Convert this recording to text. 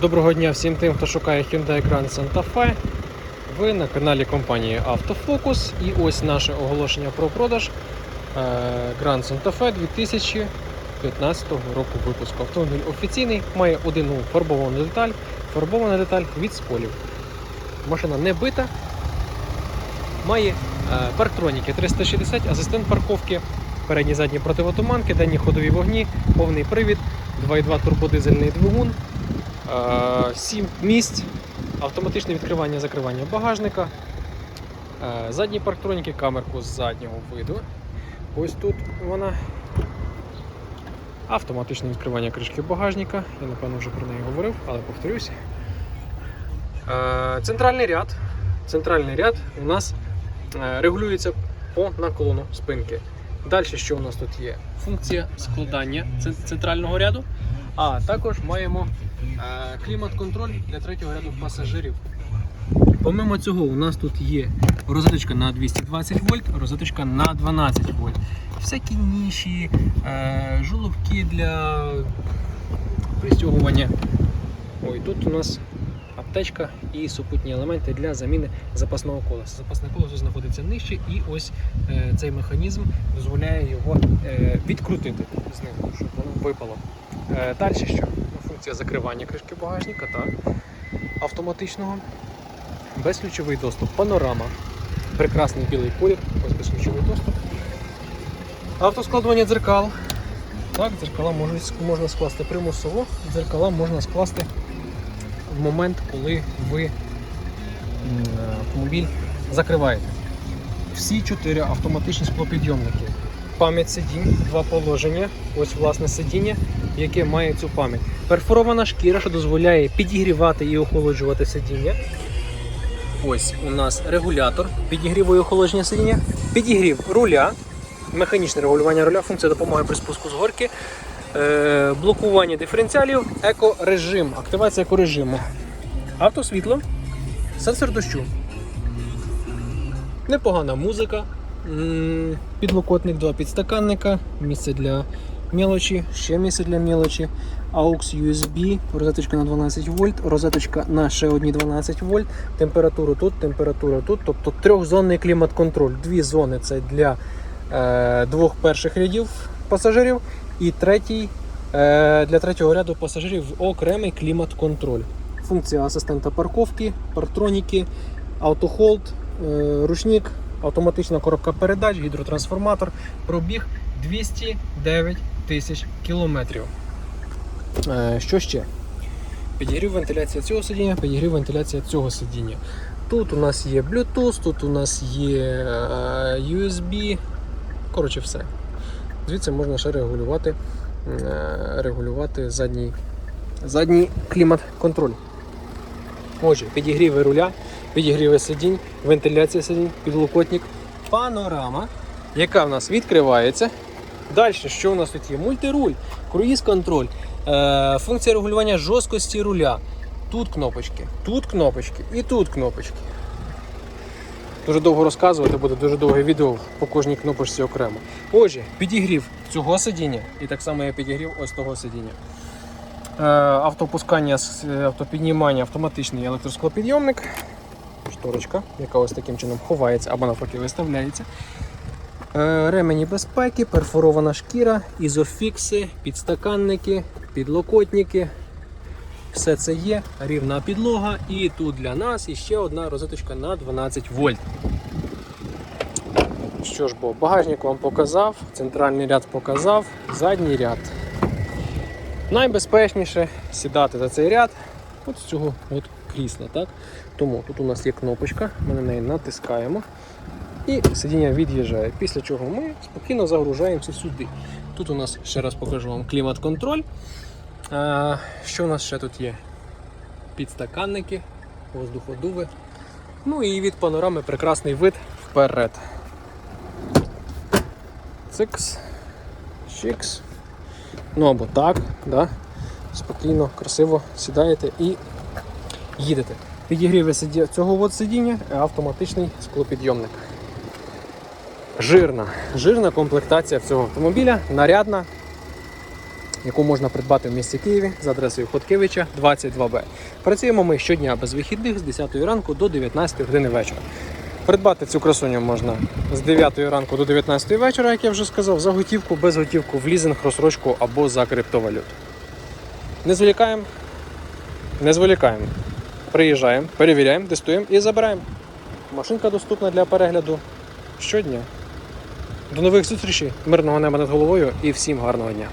Доброго дня всім тим, хто шукає Hyundai Grand Santa Fe. Ви на каналі компанії Автофокус. І ось наше оголошення про продаж е, Grand Santa Fe 2015 року випуску. Автомобіль офіційний, має одну фарбовану деталь, фарбована деталь від сполів. Машина не бита, має е, парктроніки 360, асистент парковки, передні задні противотуманки, денні ходові вогні, повний привід, 2.2 турбодизельний двигун. 7 місць, автоматичне відкривання закривання багажника, е, задні парктроніки, камерку з заднього виду. Ось тут вона. Автоматичне відкривання кришки багажника. Я напевно вже про неї говорив, але повторюсь. Е, Центральний ряд. Центральний ряд у нас е, регулюється по наклону спинки. Далі, що у нас тут є? Функція складання центрального ряду. А також маємо е, клімат-контроль для третього ряду пасажирів. Помимо цього, у нас тут є розеточка на 220 вольт, розеточка на 12 вольт. Всякі ніші, е, жолобки для пристягування. Ой, тут у нас аптечка і супутні елементи для заміни запасного колеса. Запасне колесо знаходиться нижче, і ось е, цей механізм дозволяє його е, відкрутити з ним, щоб воно випало. Далі що? Функція закривання кришки багажника, так. Автоматичного. Безключовий доступ, панорама. Прекрасний білий колір, ось безключовий доступ. Автоскладування дзеркал. Так, дзеркала можна скласти примусово, дзеркала можна скласти в момент, коли ви автомобіль закриваєте. Всі чотири автоматичні склопідйомники. Пам'ять сидінь, два положення. Ось власне сидіння, яке має цю пам'ять. Перфорована шкіра, що дозволяє підігрівати і охолоджувати сидіння. Ось у нас регулятор підігріву і охолодження сидіння, підігрів руля, механічне регулювання руля, функція допомоги при спуску з горки, е, блокування диференціалів, екорежим, активація екорежиму, автосвітло, сенсор дощу. Непогана музика, підлокотник, два підстаканника, місце для мелочі, ще місце для мелочі, AUX USB, розеточка на 12 вольт, розеточка на ще одні 12 вольт, температуру тут, температура тут, тобто трьохзонний клімат-контроль. Дві зони це для е, двох перших рядів пасажирів, і третій е, для третього ряду пасажирів окремий клімат-контроль. Функція асистента парковки, партроніки, автохолд, е, ручник, автоматична коробка передач, гідротрансформатор, пробіг 209 тисяч кілометрів. Е, Що ще? Підігрів вентиляція цього сидіння, підігрів вентиляція цього сидіння. Тут у нас є Bluetooth, тут у нас є е, USB. Коротше, все. Звідси можна ще регулювати, е, регулювати задній, задній клімат-контроль. Отже, підігріви руля, підігріви сидінь, вентиляція сидінь, підлокотник, панорама, яка в нас відкривається. Далі, що у нас тут є? Мультируль, круїз-контроль, е, функція регулювання жорсткості руля. Тут кнопочки, тут кнопочки і тут кнопочки. Дуже довго розказувати, буде дуже довге відео по кожній кнопочці окремо. Отже, підігрів цього сидіння, і так само я підігрів ось того сидіння. Е, автопускання, автопіднімання, автоматичний електросклопідйомник, шторочка, яка ось таким чином ховається або навпаки виставляється. Е, Ремені безпеки, перфорована шкіра, ізофікси, підстаканники, підлокотники. Все це є, рівна підлога, і тут для нас іще одна розеточка на 12 вольт. Що ж бо, багажник вам показав, центральний ряд показав, задній ряд. Найбезпечніше сідати за цей ряд от з цього от крісла. Так? Тому тут у нас є кнопочка, ми на неї натискаємо і сидіння від'їжджає. Після чого ми спокійно загружаємося сюди. Тут у нас, ще раз покажу вам клімат-контроль. Що у нас ще тут є? Підстаканники, воздуходуви. Ну і від панорами прекрасний вид вперед. Цикс, чикс. Ну або так, да? Спокійно, красиво сідаєте і їдете. Підігріви цього от сидіння, автоматичний склопідйомник. Жирна, жирна комплектація цього автомобіля, нарядна. яку можна придбати в місті Києві за адресою Хоткевича 22Б. Працюємо ми щодня без вихідних з 10 ранку до 19 години вечора. Придбати цю красуню можна з 9 ранку до 19 вечора, як я вже сказав, за готівку, без готівку, в лізинг, розсрочку або за криптовалюту. Не зволікаємо, не зволікаємо. Приїжджаємо, перевіряємо, тестуємо і забираємо. Машинка доступна для перегляду щодня. До нових зустрічей, мирного неба над головою і всім гарного дня.